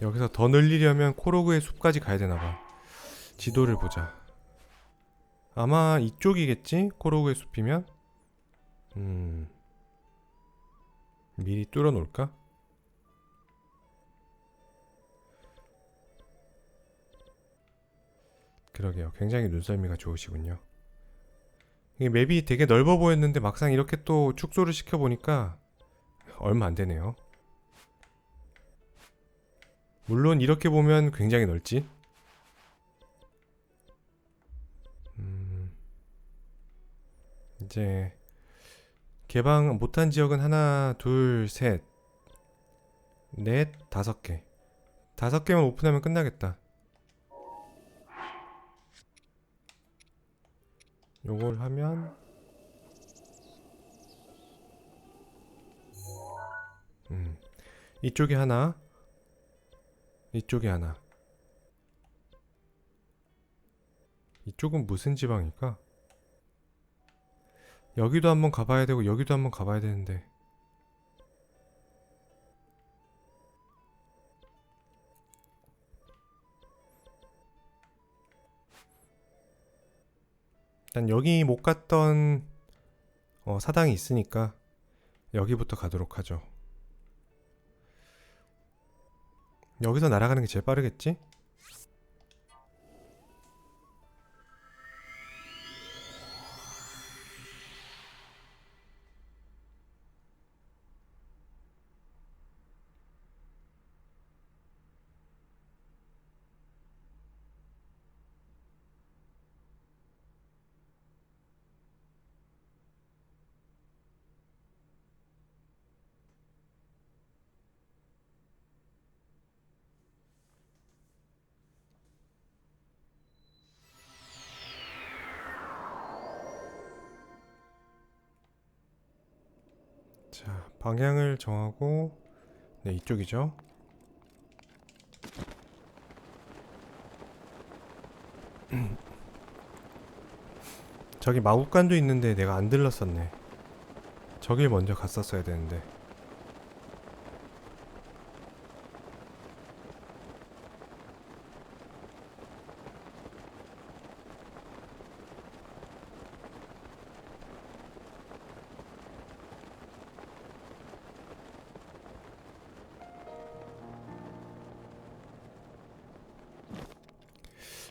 여기서 더 늘리려면 코로그의 숲까지 가야 되나봐. 지도를 보자. 아마 이쪽이겠지? 코로그의 숲이면? 음. 미리 뚫어 놓을까? 그러게요. 굉장히 눈썰미가 좋으시군요. 이게 맵이 되게 넓어 보였는데 막상 이렇게 또 축소를 시켜보니까 얼마 안 되네요. 물론 이렇게 보면 굉장히 넓지. 음, 이제 개방 못한 지역은 하나, 둘, 셋, 넷, 다섯 개. 다섯 개만 오픈하면 끝나겠다. 요걸 하면 음, 이쪽에 하나, 이쪽에 하나. 이쪽은 무슨 지방일까? 여기도 한번 가봐야 되고 여기도 한번 가봐야 되는데 일단 여기 못 갔던 어, 사당이 있으니까 여기부터 가도록 하죠. 여기서 날아가는 게 제일 빠르겠지? 자, 방향을 정하고 네, 이쪽이죠. 저기 마국간도 있는데 내가 안 들렀었네. 저길 먼저 갔었어야 되는데.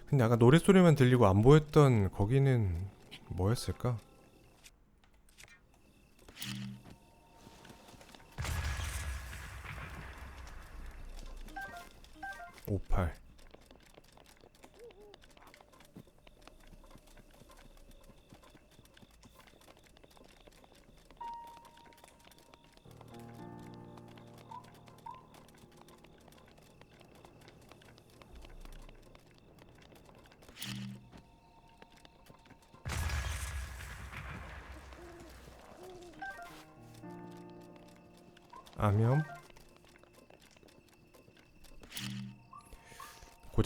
근데 아까 노랫소리만 들리고 안 보였던 거기는 뭐였을까? 오팔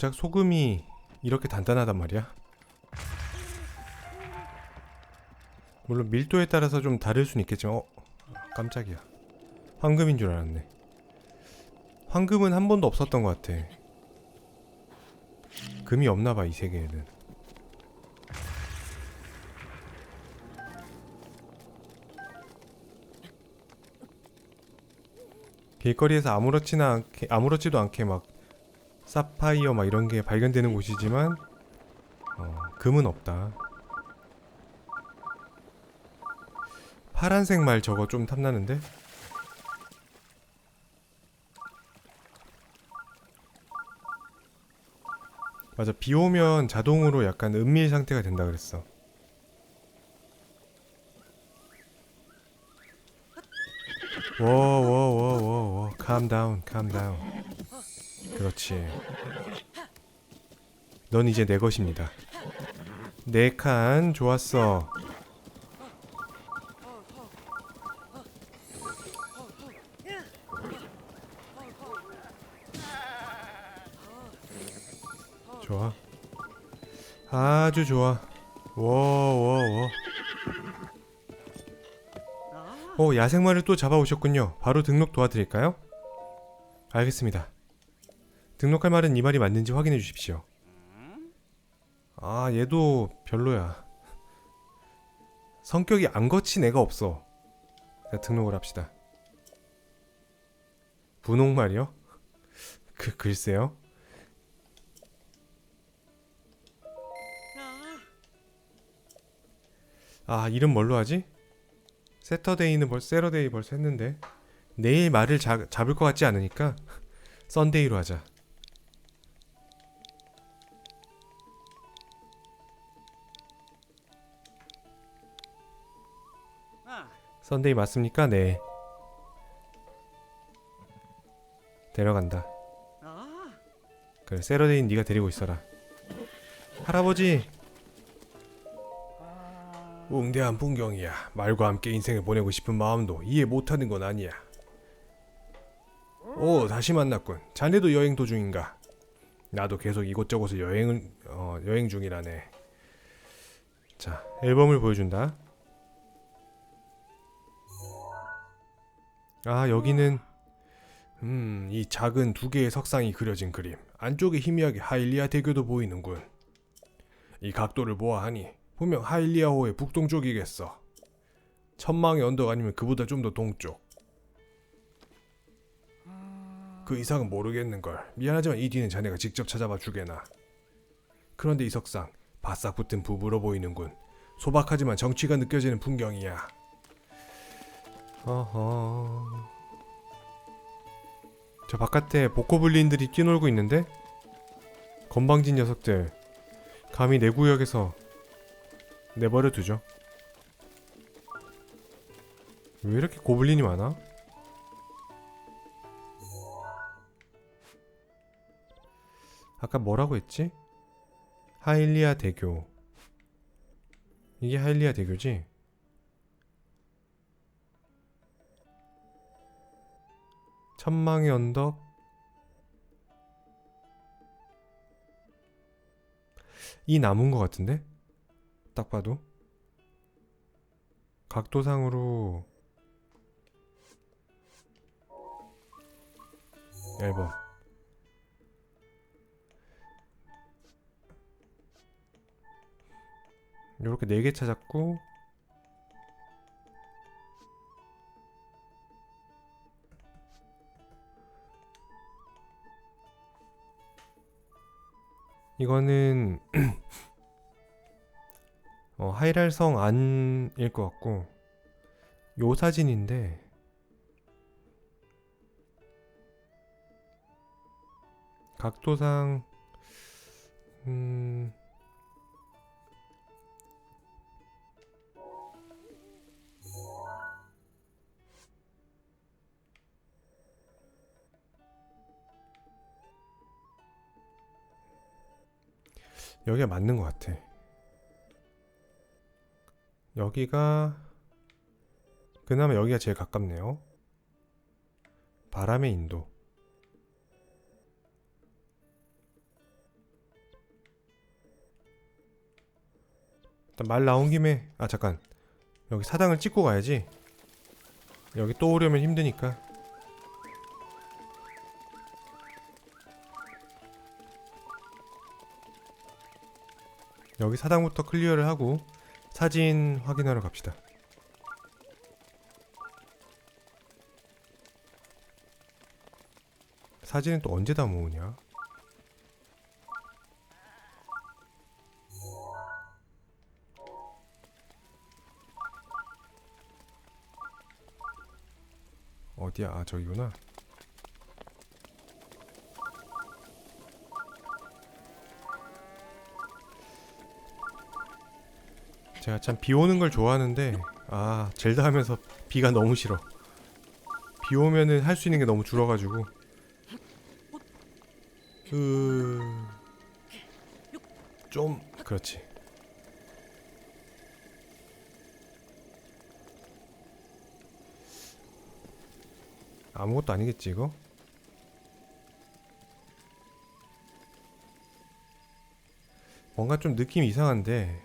고작 소금이 이렇게 단단하단 말이야. 물론 밀도에 따라서 좀 다를 수는 있겠지만 어 깜짝이야. 황금인 줄 알았네. 황금은 한 번도 없었던 것 같아. 금이 없나봐 이 세계에는. 길거리에서 아무렇지나 않게 아무렇지도 않게 막 사파이어 막 이런 게 발견되는 곳이지만 어, 금은 없다. 파란색 말 저거 좀 탐나는데? 맞아 비 오면 자동으로 약간 은밀 상태가 된다 그랬어. 워워워워워 calm down calm down 그렇지 넌 이제 내 것입니다 네 칸 좋았어 좋아 아주 좋아 워워워 어, 야생마를 또 잡아오셨군요. 바로 등록 도와드릴까요? 알겠습니다. 등록할 말은 이 말이 맞는지 확인해 주십시오. 아, 얘도 별로야. 성격이 안 거친 애가 없어. 자, 등록을 합시다. 분홍말이요? 그 글쎄요. 아, 이름 뭘로 하지? 세터데이는 벌 세러데이 벌써 했는데 내일 말을 잡, 잡을 것 같지 않으니까 썬데이로 하자. 썬데이 맞습니까? 네. 데려간다. 그래, 세러데이는 네가 데리고 있어라. 할아버지. 웅대한 풍경이야. 말과 함께 인생을 보내고 싶은 마음도 이해 못하는 건 아니야. 오, 다시 만났군. 자네도 여행 도중인가? 나도 계속 이곳저곳을 여행을 어, 여행 중이라네. 자, 앨범을 보여준다. 아, 여기는 음, 이 작은 두 개의 석상이 그려진 그림. 안쪽에 희미하게 하일리아 대교도 보이는군. 이 각도를 보아하니 분명 하일리아호의 북동쪽이겠어. 천망의 언덕 아니면 그보다 좀 더 동쪽. 그 이상은 모르겠는걸. 미안하지만 이 뒤는 자네가 직접 찾아봐 주게나. 그런데 이 석상 바싹 붙은 부부로 보이는군. 소박하지만 정취가 느껴지는 풍경이야. 어허. 저 바깥에 보코블린들이 뛰놀고 있는데 건방진 녀석들 감히 내 구역에서 내버려 두죠. 왜 이렇게 고블린이 많아? 아까 뭐라고 했지? 하일리아 대교. 이게 하일리아 대교지? 천망의 언덕. 이 나무인 것 같은데? 딱 봐도. 각도상으로 앨범 요렇게 네개 찾았고 이거는 어, 하이랄성 안일 것 같고 요 사진인데 각도상 음 여기가 맞는 것 같아. 여기가 그나마 여기가 제일 가깝네요. 바람의 인도. 일단 말 나온 김에 아 잠깐 여기 사당을 찍고 가야지. 여기 또 오려면 힘드니까. 여기 사당부터 클리어를 하고 사진 확인하러 갑시다. 사진은 또 언제 다 모으냐? 어디야? 아 저기구나. 제가 참 비 오는 걸 좋아하는데 아 젤다 하면서 비가 너무 싫어. 비 오면은 할 수 있는 게 너무 줄어가지고. 으... 좀 그렇지. 아무것도 아니겠지 이거? 뭔가 좀 느낌이 이상한데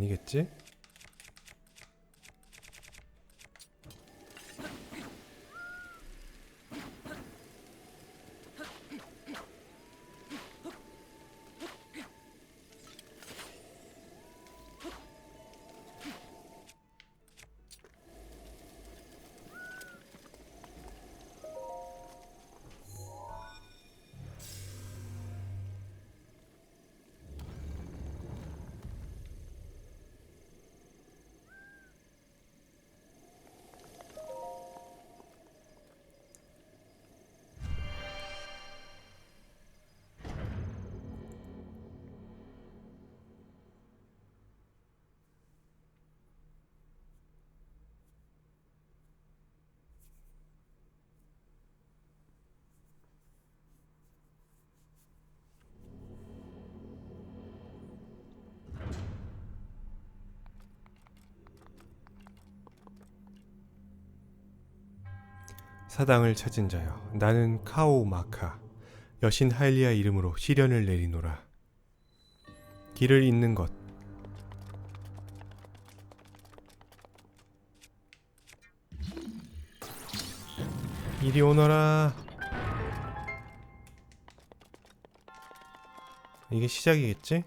아니겠지? 사당을 찾은 자여 나는 카오 마카 여신 하일리아 이름으로 시련을 내리노라. 길을 잇는 것. 이리 오너라. 이게 시작이겠지?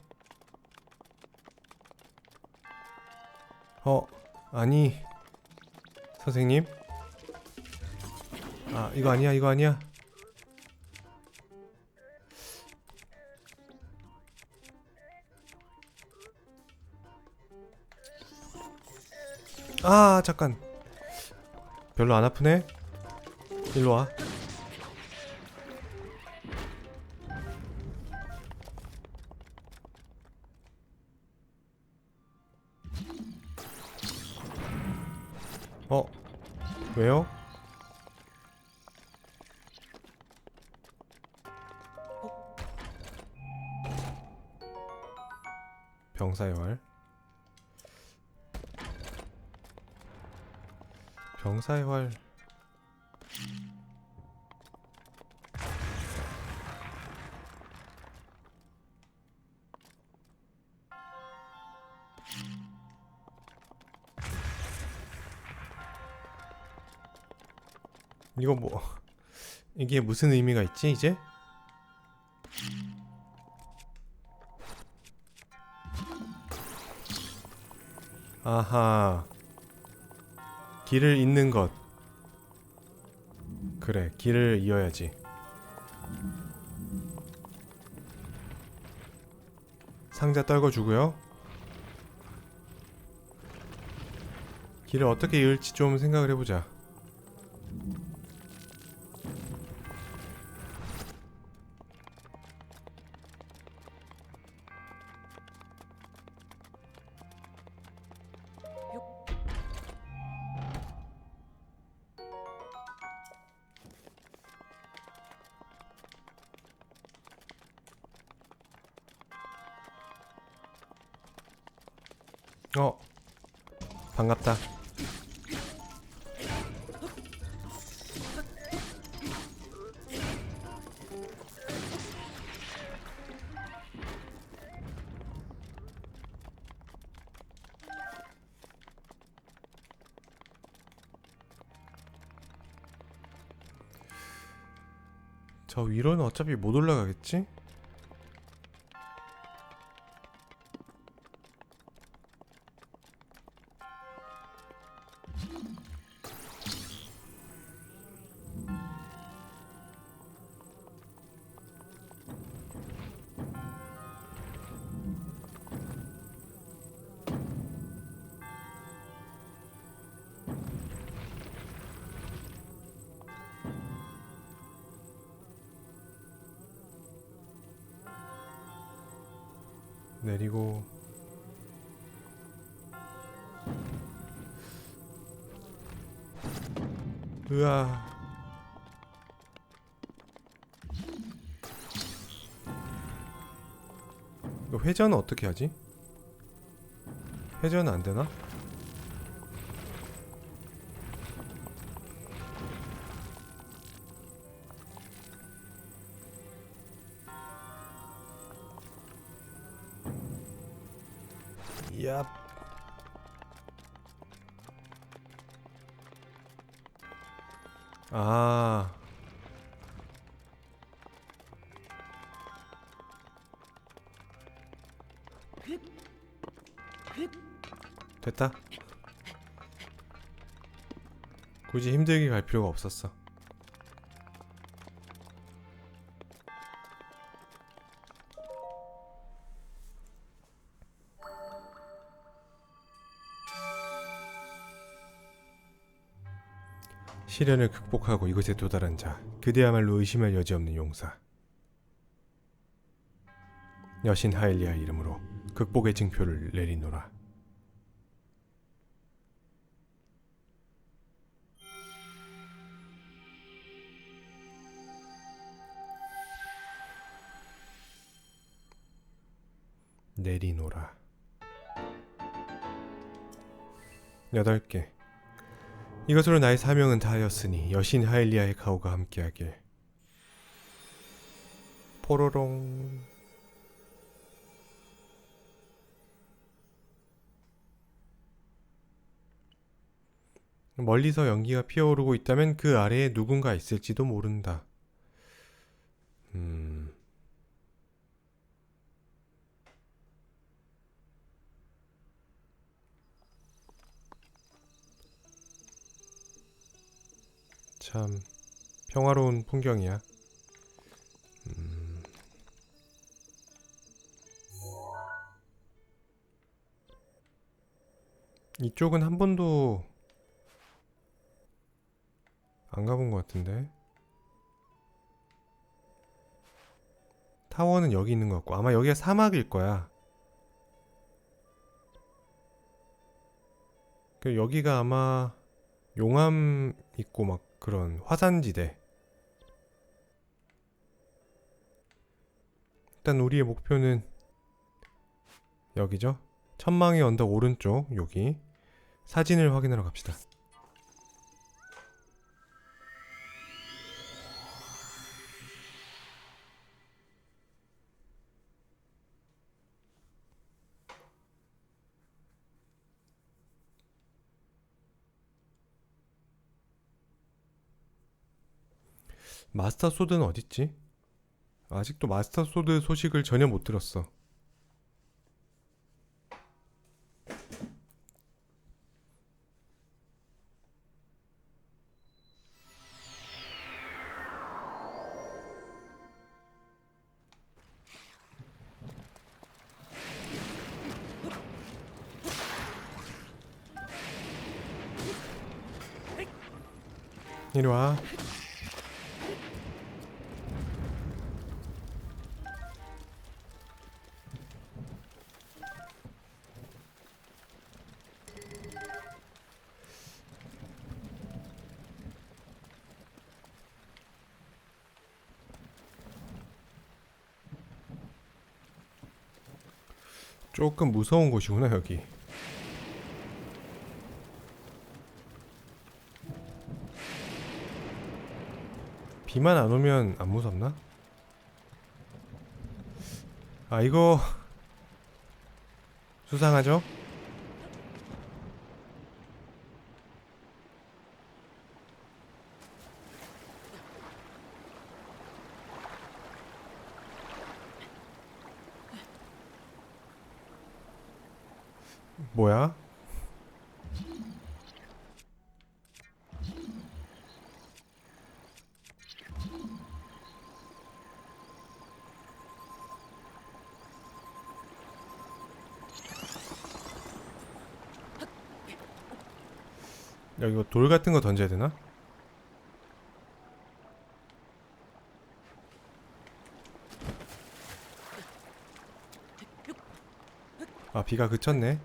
어 아니 선생님 아 이거 아니야 이거 아니야 아 잠깐 별로 안 아프네 일로 와 어? 왜요? 병사의 활 병사의 활 이거 뭐 이게 무슨 의미가 있지 이제? 아하. 길을 잇는 것. 그래 길을 이어야지. 상자 떨궈주고요. 길을 어떻게 이을지 좀 생각을 해보자 어 반갑다 저 위로는 어차피 못 올라가겠지? 내리고 으아 회전은 어떻게 하지? 회전은 안 되나? 아. 됐다. 굳이 힘들게 갈 필요가 없었어. 시련을 극복하고 이곳에 도달한 자, 그대야말로 의심할 여지 없는 용사. 여신 하일리아 이름으로 극복의 징표를 내리노라. 내리노라. 여덟 개. 이것으로 나의 사명은 다하였으니 여신 하일리아의 가오가 함께하길. 포로롱. 멀리서 연기가 피어오르고 있다면 그 아래에 누군가 있을지도 모른다. 음. 참 평화로운 풍경이야. 음. 이쪽은 한 번도 안 가본 것 같은데. 타워는 여기 있는 것 같고 아마 여기가 사막일 거야. 그 여기가 아마 용암 있고 막 그런 화산지대. 일단 우리의 목표는 여기죠. 천망의 언덕 오른쪽 여기 사진을 확인하러 갑시다. 마스터 소드는 어딨지? 아직도 마스터 소드 소식을 전혀 못 들었어. 이리 와. 조금 무서운 곳이구나 여기. 비만 안 오면 안 무섭나? 아 이거 수상하죠? 뭐야? 야 이거 돌 같은 거 던져야 되나? 아 비가 그쳤네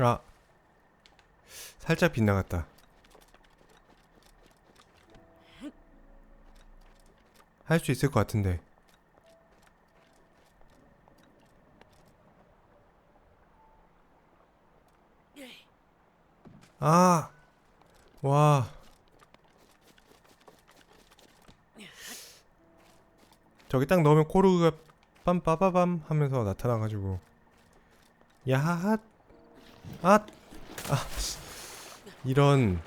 아. 살짝 빗나갔다. 할 수 있을 것 같은데. 아! 와. 저기 딱 넣으면 코르그가 빰빠바밤 하면서 나타나가지고. 야핫 앗! 아 씨. 이런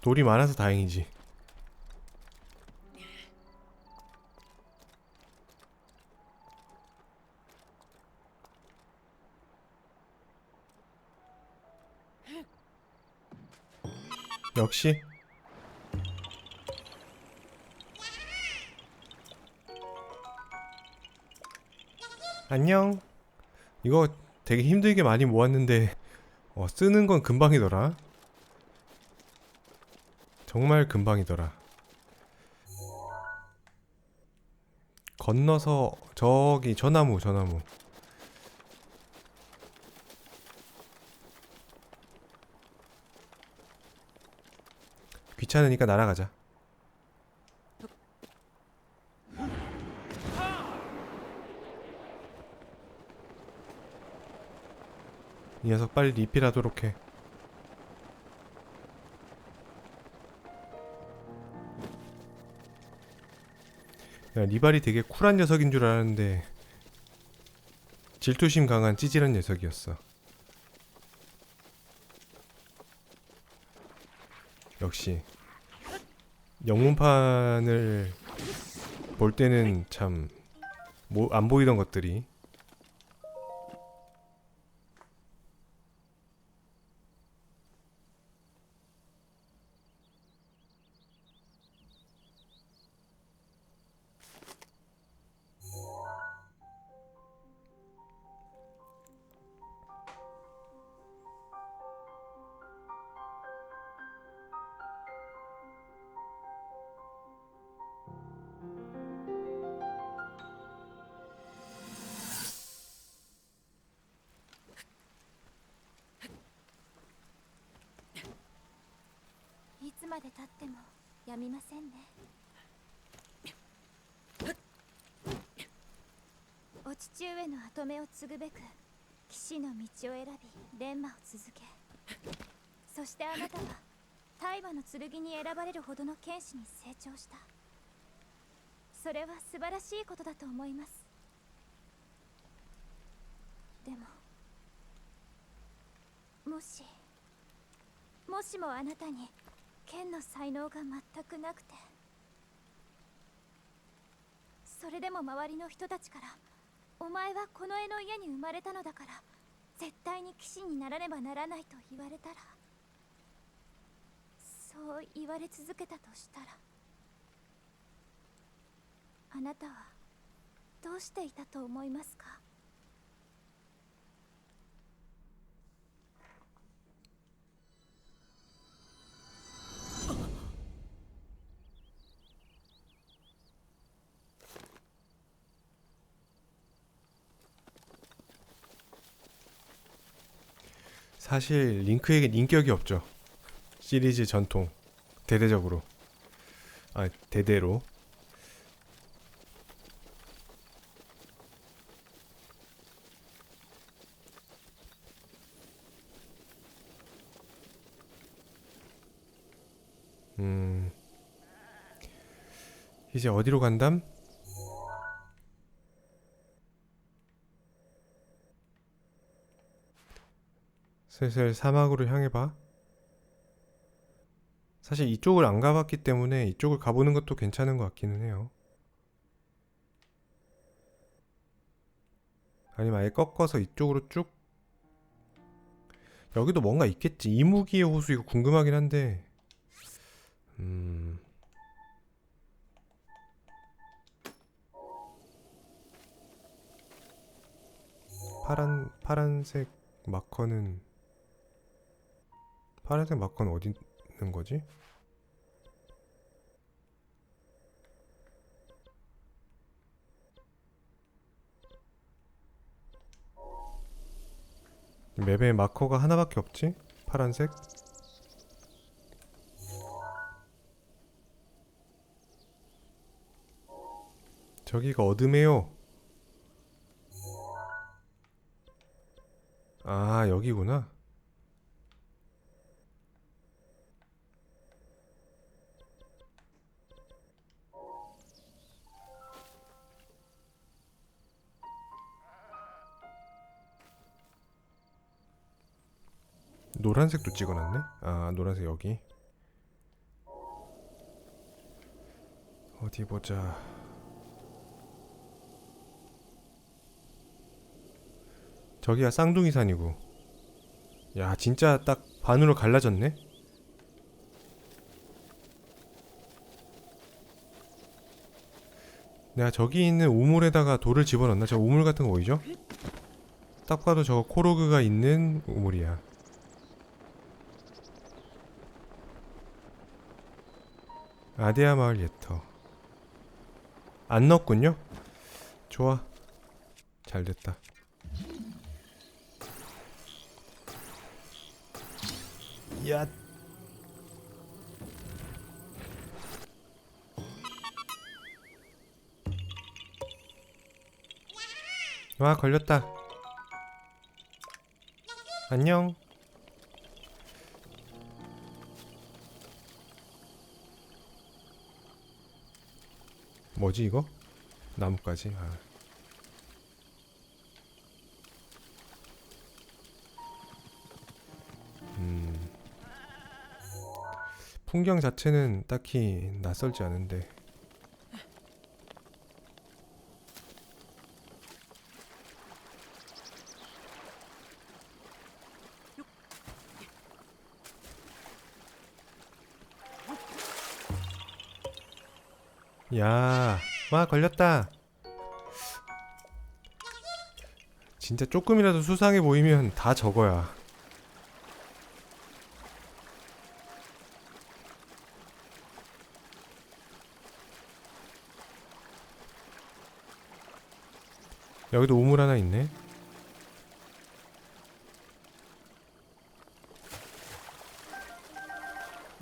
돌이 많아서 다행이지 역시 안녕. 이거 되게 힘들게 많이 모았는데 어, 쓰는 건 금방이더라. 정말 금방이더라. 건너서 저기 저 나무 저 나무 귀찮으니까 날아가자 녀석 빨리 리필하도록 해. 야, 리발이 되게 쿨한 녀석인 줄 알았는데 질투심 강한 찌질한 녀석이었어. 역시 영문판을 볼 때는 참 안 보이던 것들이「 父上の跡目を継ぐべく騎士の道を選び錬磨を続け。そしてあなたは大麻の剣に選ばれるほどの剣士に成長した。それは素晴らしいことだと思います。でももしもしもあなたに剣の才能が全くなくてそれでも周りの人たちから「お前はこの絵の家に生まれたのだから絶対に騎士にならねばならない」と言われたらそう言われ続けたとしたらあなたはどうしていたと思いますか「 사실 링크에겐 인격이 없죠. 시리즈 전통 대대적으로 아 대대로 음 이제 어디로 간담? 슬슬 사막으로 향해 봐. 사실 이쪽을 안 가봤기 때문에 이쪽을 가보는 것도 괜찮은 것 같기는 해요. 아니면 아예 꺾어서 이쪽으로 쭉 여기도 뭔가 있겠지. 이무기의 호수 이거 궁금하긴 한데 음 파란 파란색 마커는 파란색 마커는 어디 있는 거지? 맵에 마커가 하나밖에 없지? 파란색? 저기가 어둠에요. 아, 여기구나. 노란색도 찍어놨네? 아, 노란색 여기. 어디 보자. 저기가 쌍둥이 산이고. 야, 진짜 딱 반으로 갈라졌네? 내가 저기 있는 우물에다가 돌을 집어넣나? 저 우물 같은 거 보이죠? 딱 봐도 저거 코로그가 있는 우물이야. 아데아 마을 예터. 안 넣었군요. 좋아. 잘 됐다. 야. 와 걸렸다. 안녕. 뭐지 이거? 나뭇가지. 아. 음. 풍경 자체는 딱히 낯설지 않은데 야, 와 걸렸다. 진짜 조금이라도 수상해 보이면 다 적어야. 여기도 우물 하나 있네.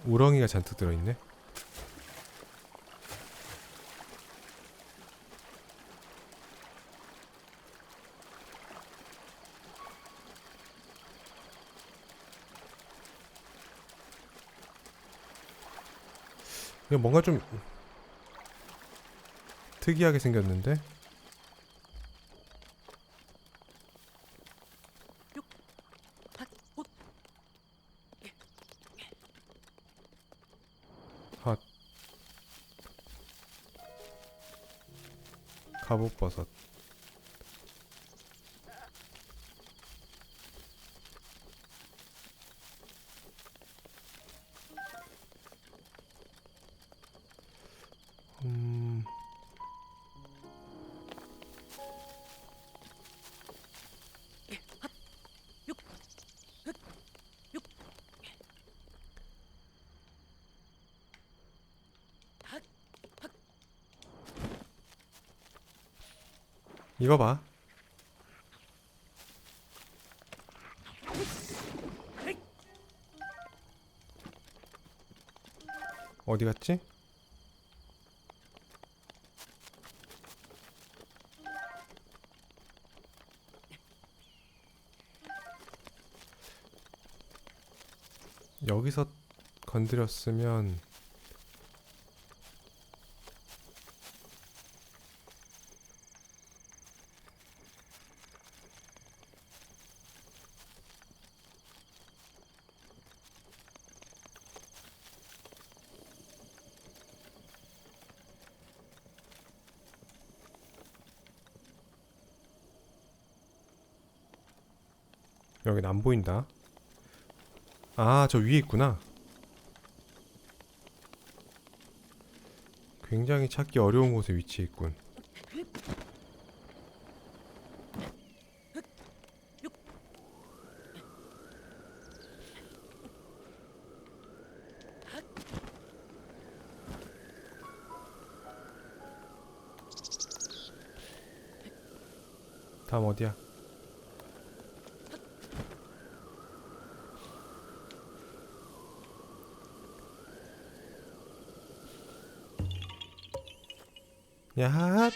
우렁이가 잔뜩 들어있네. 뭔가 좀 특이하게 생겼는데? 이거 봐. 어디 갔지? 여기서 건드렸으면 여긴 안 보인다. 아, 저 위에 있구나. 굉장히 찾기 어려운 곳에 위치해 있군. 다음 어디야? 야핫